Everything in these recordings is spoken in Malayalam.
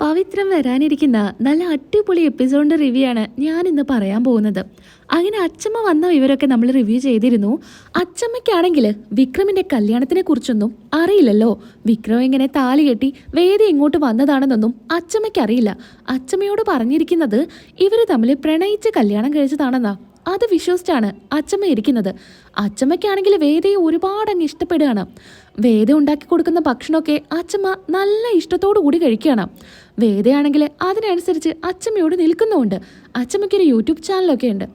പവിത്രം വരാനിരിക്കുന്ന നല്ല അടിപൊളി എപ്പിസോഡിന്റെ റിവ്യൂ ആണ് ഞാൻ ഇന്ന് പറയാൻ പോകുന്നത്. അങ്ങനെ അച്ചമ്മ വന്ന വിവരമൊക്കെ നമ്മൾ റിവ്യൂ ചെയ്തിരുന്നു. അച്ചമ്മയ്ക്കാണെങ്കിൽ വിക്രമിന്റെ കല്യാണത്തിനെ കുറിച്ചൊന്നും അറിയില്ലല്ലോ. വിക്രം ഇങ്ങനെ താലി കെട്ടി വേദി ഇങ്ങോട്ട് വന്നതാണെന്നൊന്നും അച്ചമ്മയ്ക്ക് അറിയില്ല അച്ചമ്മയോട് പറഞ്ഞിരിക്കുന്നത് ഇവർ തമ്മിൽ പ്രണയിച്ച് കല്യാണം കഴിച്ചതാണെന്നാ. അത് വിശ്വസിച്ചാണ് അച്ചമ്മ ഇരിക്കുന്നത്. അച്ചമ്മയ്ക്കാണെങ്കിൽ വേദയെ ഒരുപാട് അങ്ങ് ഇഷ്ടപ്പെടുകയാണ്. വേദ ഉണ്ടാക്കി കൊടുക്കുന്ന ഭക്ഷണമൊക്കെ അച്ചമ്മ നല്ല ഇഷ്ടത്തോടു കൂടി കഴിക്കുകയാണ്. വേദയാണെങ്കിൽ അതിനനുസരിച്ച് അച്ചമ്മയോട് നിൽക്കുന്നുമുണ്ട്. അച്ചമ്മയ്ക്കൊരു യൂട്യൂബ് ചാനലൊക്കെ ഉണ്ട്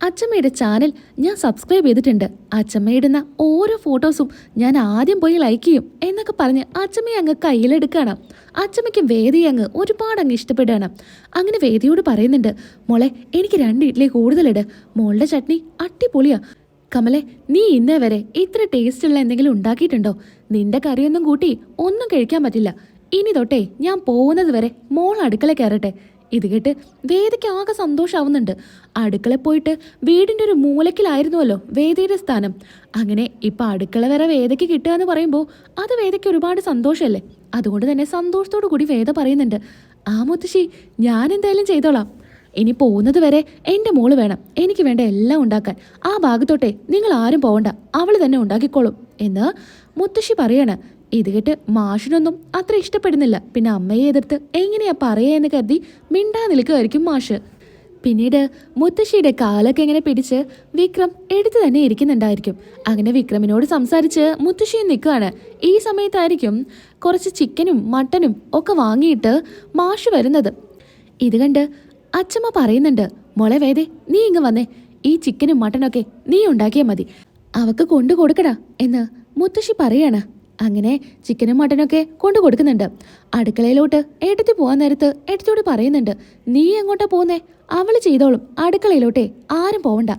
അച്ചമ്മയുടെ ചാനൽ ഞാൻ സബ്സ്ക്രൈബ് ചെയ്തിട്ടുണ്ട്. അച്ചമ്മ ഇടുന്ന ഓരോ ഫോട്ടോസും ഞാൻ ആദ്യം പോയി ലൈക്ക് ചെയ്യും എന്നൊക്കെ പറഞ്ഞ് അച്ചമ്മയെ അങ്ങ് കയ്യിലെടുക്കണം അച്ചമ്മയ്ക്ക് വേദിയെ അങ്ങ് ഒരുപാട് അങ്ങ് ഇഷ്ടപ്പെടുകയാണ്. അങ്ങനെ വേദിയോട് പറയുന്നുണ്ട് മോളെ എനിക്ക് രണ്ട് ഇഡ്ഡലി കൂടുതലിട്. മോളുടെ ചട്നി അട്ടിപൊളിയാ കമലെ നീ ഇന്നേ വരെ ഇത്ര ടേസ്റ്റുള്ള എന്തെങ്കിലും ഉണ്ടാക്കിയിട്ടുണ്ടോ? നിന്റെ കറിയൊന്നും കൂട്ടി ഒന്നും കഴിക്കാൻ പറ്റില്ല. ഇനി തൊട്ടേ ഞാൻ പോകുന്നത് വരെ മോൾ അടുക്കള കയറട്ടെ. ഇത് കേട്ട് വേദയ്ക്ക് ആകെ സന്തോഷാവുന്നുണ്ട്. അടുക്കള പോയിട്ട് വീടിന്റെ ഒരു മൂലക്കിലായിരുന്നുവല്ലോ വേദയുടെ സ്ഥാനം. അങ്ങനെ ഇപ്പം അടുക്കള വരെ വേദയ്ക്ക് കിട്ടുക എന്ന് പറയുമ്പോൾ അത് വേദയ്ക്ക് ഒരുപാട് സന്തോഷമല്ലേ അതുകൊണ്ട് തന്നെ സന്തോഷത്തോടു കൂടി വേദ പറയുന്നുണ്ട് ആ മുത്തശ്ശി ഞാൻ എന്തായാലും ചെയ്തോളാം. ഇനി പോകുന്നത് വരെ എന്റെ മോൾ വേണം. എനിക്ക് വേണ്ട എല്ലാം ഉണ്ടാക്കാൻ. ആ ഭാഗത്തോട്ടെ നിങ്ങൾ ആരും പോകണ്ട അവൾ തന്നെ ഉണ്ടാക്കിക്കോളും. എന്ന് മുത്തശ്ശി പറയാണ്. ഇത് കേട്ട് മാഷിനൊന്നും അത്ര ഇഷ്ടപ്പെടുന്നില്ല. പിന്നെ അമ്മയെ എതിർത്ത് എങ്ങനെയാ പറയുക എന്ന് കരുതി മിണ്ടാ നിൽക്കുമായിരിക്കും മാഷ്. പിന്നീട് മുത്തശ്ശിയുടെ കാലൊക്കെ ഇങ്ങനെ പിടിച്ച് വിക്രം എടുത്തു തന്നെ ഇരിക്കുന്നുണ്ടായിരിക്കും. അങ്ങനെ വിക്രമിനോട് സംസാരിച്ച് മുത്തശ്ശിയും നിൽക്കുകയാണ് ഈ സമയത്തായിരിക്കും കുറച്ച് ചിക്കനും മട്ടനും ഒക്കെ വാങ്ങിയിട്ട് മാഷ് വരുന്നത്. ഇത് കണ്ട് അച്ചമ്മ പറയുന്നുണ്ട് മോളെ വേദേ നീ ഇങ്ങ് വന്നേ. ഈ ചിക്കനും മട്ടനൊക്കെ നീ ഉണ്ടാക്കിയാൽ മതി. അവക്ക് കൊണ്ടു കൊടുക്കടാ എന്ന് മുത്തശ്ശി പറയാണ്. അങ്ങനെ ചിക്കനും മട്ടനൊക്കെ കൊണ്ടു കൊടുക്കുന്നുണ്ട്. അടുക്കളയിലോട്ട് ഏട്ടത്തി പോകാൻ നേരത്ത് ഏട്ടത്തിയോട് പറയുന്നുണ്ട് നീ എങ്ങോട്ടാ പോകുന്നേ അവൾ ചെയ്തോളും. അടുക്കളയിലോട്ടെ ആരും പോവണ്ട.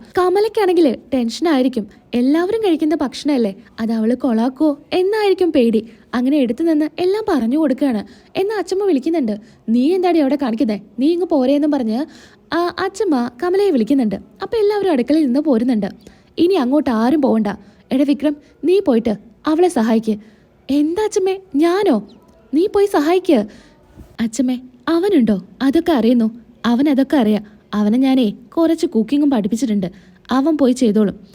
ടെൻഷൻ ആയിരിക്കും. എല്ലാവരും കഴിക്കുന്ന ഭക്ഷണമല്ലേ? അത് അവൾ കൊളാക്കോ എന്നായിരിക്കും പേടി. അങ്ങനെ എടുത്തു നിന്ന് എല്ലാം പറഞ്ഞു കൊടുക്കുകയാണ്. എന്ന് അച്ചമ്മ വിളിക്കുന്നുണ്ട് നീ എന്താടി അവിടെ കാണിക്കുന്നേ? നീ ഇങ്ങ് പോരേന്നും പറഞ്ഞ് ആ അച്ചമ്മ കമലയെ വിളിക്കുന്നുണ്ട്. അപ്പൊ എല്ലാവരും അടുക്കളയിൽ നിന്ന് പോരുന്നുണ്ട്. ഇനി അങ്ങോട്ട് ആരും പോവണ്ട. എടാ വിക്രം നീ പോയിട്ട് അവളെ സഹായിക്ക്. എന്താ അച്ഛമ്മേ? ഞാനോ? നീ പോയി സഹായിക്കുക അച്ഛമ്മേ അവനുണ്ടോ? അതൊക്കെ അറിയുന്നു. അവൻ അതൊക്കെ അറിയാം. അവനെ ഞാനേ കുറച്ച് കുക്കിങ്ങും പഠിപ്പിച്ചിട്ടുണ്ട്. അവൻ പോയി ചെയ്തോളും.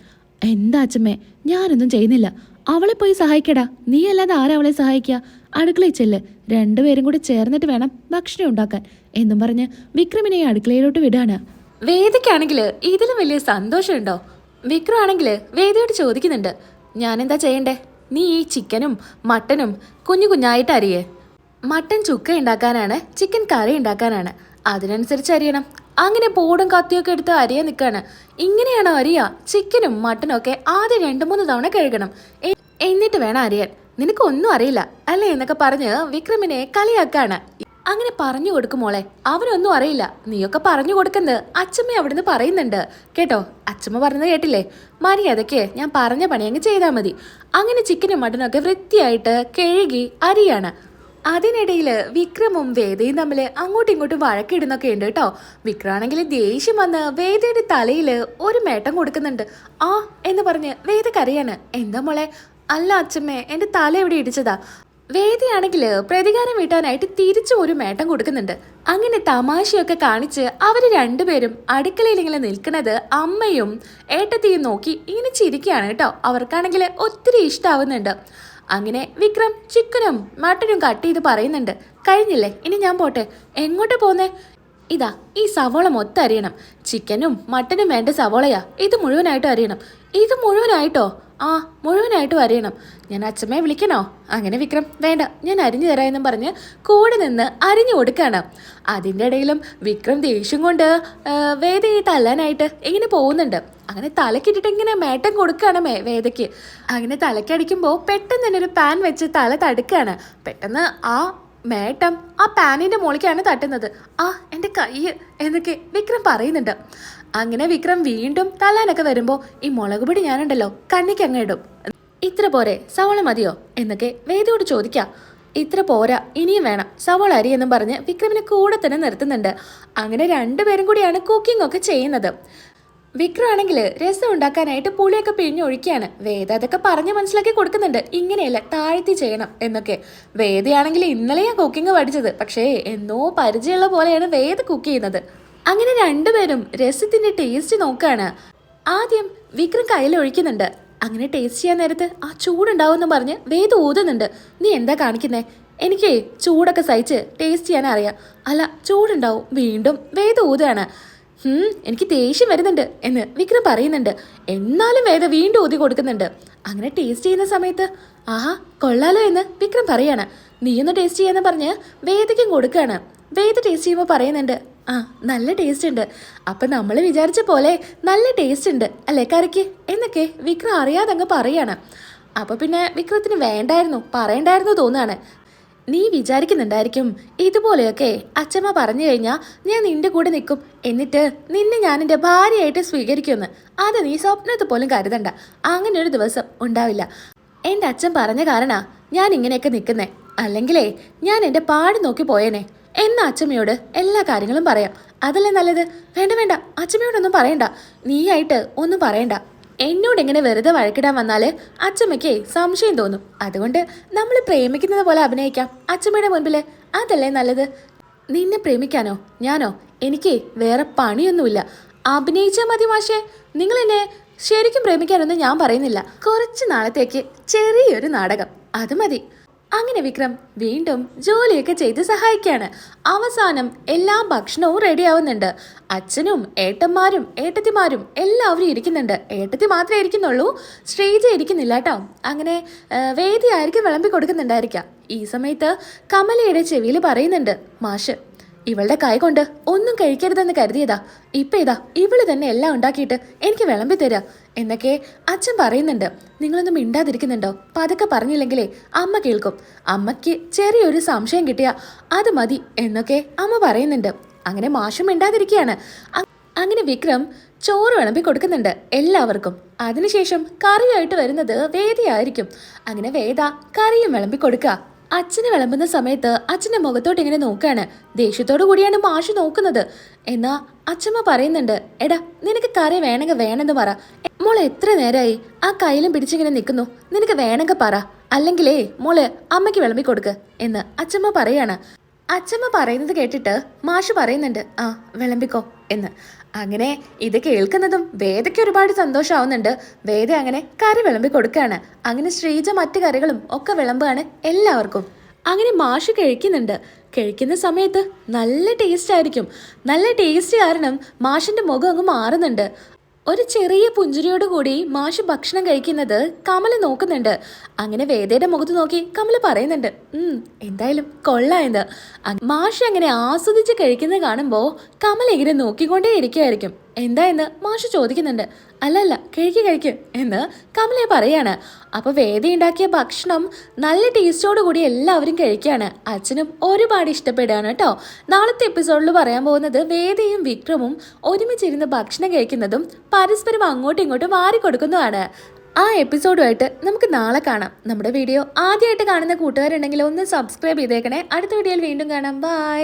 എന്താ അച്ഛമ്മേ? ഞാനൊന്നും ചെയ്യുന്നില്ല. അവളെ പോയി സഹായിക്കടാ. നീ അല്ലാതെ ആരാ അവളെ സഹായിക്കുക അടുക്കളയിൽ ചെല്ല്. രണ്ടുപേരും കൂടി ചേർന്നിട്ട് വേണം ഭക്ഷണം ഉണ്ടാക്കാൻ. എന്നും പറഞ്ഞ് വിക്രമിനെ അടുക്കളയിലോട്ട് വിടാണ്. വേദിക്കാണെങ്കിൽ ഇതിലും വലിയ സന്തോഷമുണ്ടോ? വിക്രം ആണെങ്കിൽ വേദിയോട് ചോദിക്കുന്നുണ്ട്. ഞാനെന്താ ചെയ്യണ്ടേ? നീ ഈ ചിക്കനും മട്ടനും കുഞ്ഞു കുഞ്ഞായിട്ട് അരിയേ. മട്ടൻ ചുക്ക ഉണ്ടാക്കാനാണ് ചിക്കൻ കറി ഉണ്ടാക്കാനാണ്. അതിനനുസരിച്ച് അരിയണം. അങ്ങനെ പോടും കത്തിയൊക്കെ എടുത്ത് അരിയാൻ നിൽക്കാണ് ഇങ്ങനെയാണോ അരിയ ചിക്കനും മട്ടനും ഒക്കെ ആദ്യം രണ്ട് മൂന്ന് തവണ കഴുകണം. എന്നിട്ട് വേണം അരിയാൻ. നിനക്കൊന്നും അറിയില്ല അല്ലേ എന്നൊക്കെ പറഞ്ഞ് വിക്രമിനെ കളിയാക്കാണ്. അങ്ങനെ പറഞ്ഞു കൊടുക്കും മോളെ. അവനൊന്നും അറിയില്ല. നീയൊക്കെ പറഞ്ഞു കൊടുക്കുന്നത് അച്ഛമ്മ അവിടുന്ന് പറയുന്നുണ്ട്. കേട്ടോ? അച്ഛമ്മ പറഞ്ഞത് കേട്ടില്ലേ? മര്യാദയ്ക്ക് ഞാൻ പറഞ്ഞ പണി അങ്ങ് ചെയ്താൽ മതി. അങ്ങനെ ചിക്കനും മട്ടനൊക്കെ വൃത്തിയായിട്ട് കഴുകി അരിയാണ്. അതിനിടയിൽ വിക്രമും വേദയും തമ്മിൽ അങ്ങോട്ടും ഇങ്ങോട്ടും വഴക്കിടുന്നൊക്കെ ഉണ്ട് കേട്ടോ. വിക്രമാണെങ്കിൽ ദേഷ്യം വന്ന് വേദയുടെ തലയിൽ ഒരു മേട്ടം കൊടുക്കുന്നുണ്ട്. ആ എന്ന് പറഞ്ഞ് വേദ കരയാണ്. എന്താ മോളെ? അല്ല അച്ഛമ്മേ എന്റെ തല എവിടെ ഇടിച്ചതാ? വേദിയാണെങ്കിൽ പ്രതികാരം വീട്ടാനായിട്ട് തിരിച്ചു ഒരു മേട്ടം കൊടുക്കുന്നുണ്ട്. അങ്ങനെ തമാശയൊക്കെ കാണിച്ച് അവർ രണ്ടുപേരും അടുക്കളയിൽ ഇങ്ങനെ നിൽക്കുന്നത് അമ്മയും ഏട്ടത്തിയും നോക്കി ഇങ്ങനെ ചിരിക്കുകയാണ് കേട്ടോ. അവർക്കാണെങ്കിൽ ഒത്തിരി ഇഷ്ടമാവുന്നുണ്ട് അങ്ങനെ വിക്രം ചിക്കനും മട്ടനും കട്ട് ചെയ്ത് പറയുന്നുണ്ട്. കഴിഞ്ഞില്ലേ? ഇനി ഞാൻ പോട്ടെ. എങ്ങോട്ട് പോന്നേ? ഇതാ ഈ സവോള മൊത്തം അറിയണം ചിക്കനും മട്ടനും വേണ്ട സവോളയാ. ഇത് മുഴുവനായിട്ടും അറിയണം ഇത് മുഴുവനായിട്ടോ? ആ മുഴുവനായിട്ട് അരിയണം ഞാൻ അച്ഛമ്മയെ വിളിക്കണോ? അങ്ങനെ വിക്രം വേണ്ട ഞാൻ അരിഞ്ഞു തരാമെന്നും പറഞ്ഞ് കൂടെ നിന്ന് അരിഞ്ഞു കൊടുക്കണം. അതിന്റെ ഇടയിലും വിക്രം ദേഷ്യം കൊണ്ട് ആ, വേദയെ തല്ലാനായിട്ട് ഇങ്ങനെ പോകുന്നുണ്ട്. അങ്ങനെ തലക്കിട്ടിട്ട് ഇങ്ങനെ മേട്ടം കൊടുക്കുകയാണ് മേ വേദയ്ക്ക്. അങ്ങനെ തലക്കടിക്കുമ്പോൾ പെട്ടെന്ന് തന്നെ ഒരു പാൻ വെച്ച് തല തടുക്കുകയാണ് പെട്ടെന്ന് ആ മേട്ടം ആ പാനിന്റെ മുകളിലേക്കാണ് തട്ടുന്നത്. ആ എന്റെ കൈ എന്നൊക്കെ വിക്രം പറയുന്നുണ്ട്. അങ്ങനെ വിക്രം വീണ്ടും തല്ലാനൊക്കെ വരുമ്പോൾ ഈ മുളക് പൊടി ഞാനുണ്ടല്ലോ കണ്ണിക്ക് അങ്ങ് ഇടും. ഇത്ര പോരെ സവള മതിയോ? എന്നൊക്കെ വേദിയോട് ചോദിക്കാം. ഇത്ര പോരാ ഇനിയും വേണം സവോള അരി എന്നും പറഞ്ഞ് വിക്രമിനെ കൂടെ തന്നെ നിർത്തുന്നുണ്ട്. അങ്ങനെ രണ്ടുപേരും കൂടിയാണ് കുക്കിംഗ് ഒക്കെ ചെയ്യുന്നത്. വിക്രം ആണെങ്കിൽ രസം ഉണ്ടാക്കാനായിട്ട് പുളിയൊക്കെ പിഴിഞ്ഞൊഴിക്കുകയാണ് വേദ അതൊക്കെ പറഞ്ഞ് മനസ്സിലാക്കി കൊടുക്കുന്നുണ്ട്. ഇങ്ങനെയല്ല താഴ്ത്തി ചെയ്യണം എന്നൊക്കെ. വേദയാണെങ്കിൽ ഇന്നലെയാ കുക്കിംഗ് പഠിച്ചത്. പക്ഷേ എന്നോ പരിചയമുള്ള പോലെയാണ് വേദ കുക്ക് ചെയ്യുന്നത്. അങ്ങനെ രണ്ടുപേരും രസത്തിന്റെ ടേസ്റ്റ് നോക്കുകയാണ്. ആദ്യം വിക്രം കയ്യിൽ ഒഴിക്കുന്നുണ്ട്. അങ്ങനെ ടേസ്റ്റ് ചെയ്യാൻ നേരത്ത് ആ ചൂടുണ്ടാവുമെന്ന് പറഞ്ഞ് വേദ ഊതുന്നുണ്ട്. നീ എന്താ കാണിക്കുന്നേ? എനിക്ക് ചൂടൊക്കെ സഹിച്ച് ടേസ്റ്റ് ചെയ്യാൻ അറിയാം അല്ല ചൂടുണ്ടാവും. വീണ്ടും വേദ ഊതാണ് എനിക്ക് ദേഷ്യം വരുന്നുണ്ട് എന്ന് വിക്രം പറയുന്നുണ്ട്. എന്നാലും വേദ വീണ്ടും ഊതി കൊടുക്കുന്നുണ്ട്. അങ്ങനെ ടേസ്റ്റ് ചെയ്യുന്ന സമയത്ത് ആഹാ കൊള്ളാലോ എന്ന് വിക്രം പറയാണ്. നീയൊന്ന് ടേസ്റ്റ് ചെയ്യാന്ന് പറഞ്ഞ് വേദയ്ക്കും കൊടുക്കുകയാണ് വേദ ടേസ്റ്റ് ചെയ്യുമ്പോൾ പറയുന്നുണ്ട് ആ നല്ല ടേസ്റ്റ് ഉണ്ട്. അപ്പൊ നമ്മൾ വിചാരിച്ച പോലെ നല്ല ടേസ്റ്റ് ഉണ്ട് അല്ലേ കറിക്ക് എന്നൊക്കെ വിക്രം അറിയാതെ അങ്ങ് പറയാണ്. അപ്പൊ പിന്നെ വിക്രത്തിന് വേണ്ടായിരുന്നു പറയണ്ടായിരുന്നു തോന്നാണ്. നീ വിചാരിക്കുന്നുണ്ടായിരിക്കും ഇതുപോലെയൊക്കെ അച്ഛമ്മ പറഞ്ഞു കഴിഞ്ഞാൽ ഞാൻ നിന്റെ കൂടെ നിൽക്കും. എന്നിട്ട് നിന്നെ ഞാൻ എന്റെ ഭാര്യയായിട്ട് സ്വീകരിക്കുമെന്ന്. അത് നീ സ്വപ്നത്തിൽ പോലും കരുതണ്ട. അങ്ങനെ ഒരു ദിവസം ഉണ്ടാവില്ല. എന്റെ അച്ഛൻ പറഞ്ഞ കാരണ ഞാൻ ഇങ്ങനെയൊക്കെ നിൽക്കുന്നേ. അല്ലെങ്കിലേ ഞാൻ എന്റെ പാട് നോക്കി പോയേനെ. എന്ന അച്ഛമ്മയോട് എല്ലാ കാര്യങ്ങളും പറയാം. അതല്ലേ നല്ലത്? വേണ്ട വേണ്ട. അച്ഛമ്മയോടൊന്നും പറയണ്ട. നീയായിട്ട് ഒന്നും പറയണ്ട. എന്നോട് എങ്ങനെ വെറുതെ വഴക്കിടാൻ വന്നാൽ അച്ചമ്മയ്ക്ക് സംശയം തോന്നും. അതുകൊണ്ട് നമ്മൾ പ്രേമിക്കുന്നത് പോലെ അഭിനയിക്കാം. അച്ചമ്മയുടെ മുൻപിൽ അതല്ലേ നല്ലത്? നിന്നെ പ്രേമിക്കാനോ? ഞാനോ? എനിക്ക് വേറെ പണിയൊന്നുമില്ല. അഭിനയിച്ചാൽ മതി മാഷേ. നിങ്ങൾ എന്നെ ശരിക്കും പ്രേമിക്കാനൊന്നും ഞാൻ പറയുന്നില്ല. കുറച്ച് നാളത്തേക്ക് ചെറിയൊരു നാടകം. അത് മതി. അങ്ങനെ വിക്രം വീണ്ടും ജോലിയൊക്കെ ചെയ്ത് സഹായിക്കാണ്. അവസാനം എല്ലാ ഭക്ഷണവും റെഡിയാവുന്നുണ്ട്. അച്ഛനും ഏട്ടന്മാരും ഏട്ടത്തിമാരും എല്ലാവരും ഇരിക്കുന്നുണ്ട്. ഏട്ടത്തി മാത്രമേ ഇരിക്കുന്നുള്ളൂ. സ്റ്റേജ് ഇരിക്കുന്നില്ല കേട്ടോ. അങ്ങനെ വേദിയായിരിക്കും വിളമ്പി കൊടുക്കുന്നുണ്ടായിരിക്കാം. ഈ സമയത്ത് കമലയുടെ ചെവിയിൽ പറയുന്നുണ്ട് മാഷ് ഇവളുടെ കൈ കൊണ്ട് ഒന്നും കഴിക്കരുതെന്ന് കരുതിയതാ. ഇപ്പൊ ഇതാ ഇവൾ തന്നെ എല്ലാം ഉണ്ടാക്കിയിട്ട് എനിക്ക് വിളമ്പി തരാ. എന്നൊക്കെ അച്ഛൻ പറയുന്നുണ്ട്. നിങ്ങളൊന്നും മിണ്ടാതിരിക്കുന്നുണ്ടോ? പതുക്കെ പറഞ്ഞില്ലെങ്കിലേ അമ്മ കേൾക്കും. അമ്മയ്ക്ക് ചെറിയൊരു സംശയം കിട്ടിയാ അത് മതി എന്നൊക്കെ അമ്മ പറയുന്നുണ്ട്. അങ്ങനെ മാഷും മിണ്ടാതിരിക്കുകയാണ് അങ്ങനെ വിക്രം ചോറ് വിളമ്പി കൊടുക്കുന്നുണ്ട് എല്ലാവർക്കും. അതിനുശേഷം കറിയായിട്ട് വരുന്നത് വേദയായിരിക്കും. അങ്ങനെ വേദ കറിയും വിളമ്പി കൊടുക്കുക അച്ഛന് വിളമ്പുന്ന സമയത്ത് അച്ഛന്റെ മുഖത്തോട്ട് ഇങ്ങനെ നോക്കാണ്. ദേഷ്യത്തോടു കൂടിയാണ് മാഷ് നോക്കുന്നത്. എന്നാ അച്ഛമ്മ പറയുന്നുണ്ട് എടാ നിനക്ക് കറി വേണമെങ്കിൽ വേണമെന്ന് പറ. മോളെ എത്ര നേരമായി ആ കയ്യിലും പിടിച്ചിങ്ങനെ നിൽക്കുന്നു. നിനക്ക് വേണമെങ്കിൽ പറ. അല്ലെങ്കിലേ മോൾ അമ്മയ്ക്ക് വിളമ്പി കൊടുക്ക് എന്ന് അച്ഛമ്മ പറയാണ്. അച്ഛമ്മ പറയുന്നത് കേട്ടിട്ട് മാഷ് പറയുന്നുണ്ട് ആ വിളമ്പിക്കോ എന്ന്. അങ്ങനെ ഇത് കേൾക്കുന്നതും വേദയ്ക്ക് ഒരുപാട് സന്തോഷമാവുന്നുണ്ട് വേദ അങ്ങനെ കറി വിളമ്പി കൊടുക്കുകയാണ് അങ്ങനെ ശ്രീജ മറ്റു കറികളും ഒക്കെ വിളമ്പാണ് എല്ലാവർക്കും. അങ്ങനെ മാഷ് കഴിക്കുന്നുണ്ട്. കഴിക്കുന്ന സമയത്ത് നല്ല ടേസ്റ്റ് ആയിരിക്കും. നല്ല ടേസ്റ്റ് കാരണം മാഷിന്റെ മുഖം അങ്ങ് മാറുന്നുണ്ട്. ഒരു ചെറിയ പുഞ്ചിരിയോടുകൂടി മാഷ് ഭക്ഷണം കഴിക്കുന്നത് കമല നോക്കുന്നുണ്ട്. അങ്ങനെ വേദയുടെ മുഖത്ത് നോക്കി കമല പറയുന്നുണ്ട് എന്തായാലും കൊള്ളാം എന്ന് മാഷ് അങ്ങനെ ആസ്വദിച്ച് കഴിക്കുന്നത് കാണുമ്പോൾ കമല ഇങ്ങനെ നോക്കിക്കൊണ്ടേ ഇരിക്കുമായിരിക്കും എന്താ എന്ന് മാഷ് ചോദിക്കുന്നുണ്ട്. അല്ലല്ല അല്ല കഴിക്ക് കഴിക്ക് എന്ന് കമല പറയാണ്. അപ്പൊ വേദി ഉണ്ടാക്കിയ ഭക്ഷണം നല്ല ടേസ്റ്റോട് കൂടി എല്ലാവരും കഴിക്കുകയാണ് അച്ഛനും ഒരുപാട് ഇഷ്ടപ്പെടുകയാണ് കേട്ടോ. നാളത്തെ എപ്പിസോഡിൽ പറയാൻ പോകുന്നത് വേദിയും വിക്രമും ഒരുമിച്ചിരുന്ന് ഭക്ഷണം കഴിക്കുന്നതും പരസ്പരം അങ്ങോട്ടും ഇങ്ങോട്ടും മാറി കൊടുക്കുന്നതുമാണ് ആ എപ്പിസോഡുമായിട്ട് നമുക്ക് നാളെ കാണാം. നമ്മുടെ വീഡിയോ ആദ്യമായിട്ട് കാണുന്ന കൂട്ടുകാരുണ്ടെങ്കിൽ ഒന്ന് സബ്സ്ക്രൈബ് ചെയ്തേക്കണേ. അടുത്ത വീഡിയോയിൽ വീണ്ടും കാണാം. ബൈ